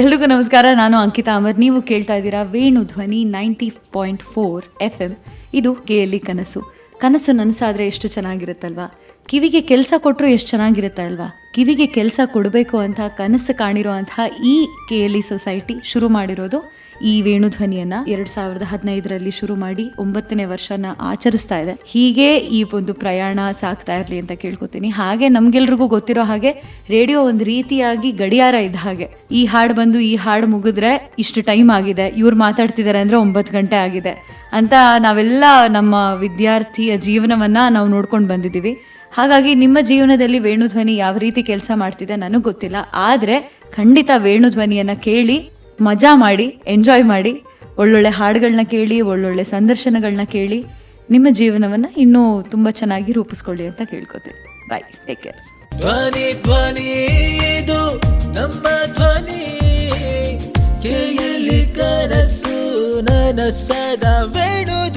ಎಲ್ರಿಗೂ ನಮಸ್ಕಾರ, ನಾನು ಅಂಕಿತಾ ಅಮರ್. ನೀವು ಕೇಳ್ತಾ ಇದ್ದೀರಾ Venu Dhwani ninety point four F M ಇದು ಕೇಳಿ ಕನಸು. ಕನಸು ನನಸಾದರೆ ಎಷ್ಟು ಚೆನ್ನಾಗಿರುತ್ತಲ್ವಾ? ಕಿವಿಗೆ ಕೆಲಸ ಕೊಟ್ಟರು ಎಷ್ಟು ಚೆನ್ನಾಗಿರುತ್ತೆ ಅಲ್ವಾ? ಕಿವಿಗೆ ಕೆಲಸ ಕೊಡಬೇಕು ಅಂತ, ಕನಸು ಕಾಣಿರುವಂತಹ ಈ ಕೆ ಎಲ್ ಇ ಸೊಸೈಟಿ ಶುರು ಮಾಡಿರೋದು ಈ ವೇಣುಧ್ವನಿಯನ್ನ ಎರಡ್ ಸಾವಿರದ ಹದಿನೈದರಲ್ಲಿ ಶುರು ಮಾಡಿ ಒಂಬತ್ತನೇ ವರ್ಷನ ಆಚರಿಸ್ತಾ ಇದೆ. ಹೀಗೆ ಈ ಒಂದು ಪ್ರಯಾಣ ಸಾಗ್ತಾ ಇರಲಿ ಅಂತ ಕೇಳ್ಕೊತೀನಿ. ಹಾಗೆ ನಮ್ಗೆಲ್ರಿಗೂ ಗೊತ್ತಿರೋ ಹಾಗೆ ರೇಡಿಯೋ ಒಂದು ರೀತಿಯಾಗಿ ಗಡಿಯಾರ ಇದ್ದ ಹಾಗೆ. ಈ ಹಾಡು ಬಂದು ಈ ಹಾಡು ಮುಗಿದ್ರೆ ಇಷ್ಟು ಟೈಮ್ ಆಗಿದೆ. ಇವ್ರು ಮಾತಾಡ್ತಿದ್ದಾರೆ ಅಂದ್ರೆ ಒಂಬತ್ತು ಗಂಟೆ ಆಗಿದೆ ಅಂತ ನಾವೆಲ್ಲ ನಮ್ಮ ವಿದ್ಯಾರ್ಥಿಯ ಜೀವನವನ್ನ ನಾವು ನೋಡ್ಕೊಂಡು ಬಂದಿದ್ದೀವಿ. ಹಾಗಾಗಿ ನಿಮ್ಮ ಜೀವನದಲ್ಲಿ ವೇಣುಧ್ವನಿ ಯಾವ ರೀತಿ ಕೆಲಸ ಮಾಡ್ತಿದೆ ನನಗೆ ಗೊತ್ತಿಲ್ಲ. ಆದರೆ ಖಂಡಿತ ವೇಣುಧ್ವನಿಯನ್ನು ಕೇಳಿ, ಮಜಾ ಮಾಡಿ ಎಂಜಾಯ್ ಮಾಡಿ, ಒಳ್ಳೊಳ್ಳೆ ಹಾಡುಗಳನ್ನ ಕೇಳಿ, ಒಳ್ಳೊಳ್ಳೆ ಸಂದರ್ಶನಗಳನ್ನ ಕೇಳಿ ನಿಮ್ಮ ಜೀವನವನ್ನು ಇನ್ನೂ ತುಂಬ ಚೆನ್ನಾಗಿ ರೂಪಿಸ್ಕೊಳ್ಳಿ ಅಂತ ಕೇಳ್ಕೊತೀನಿ. ಬಾಯ್ ಟೇಕ್ ಕೇರ್ ಧ್ವನಿ ಧ್ವನಿ ಇದು ನಮ್ಮ ಧ್ವನಿ. ಕೇಳಿ ಕನಸು, ನನಸದ ವೇಣು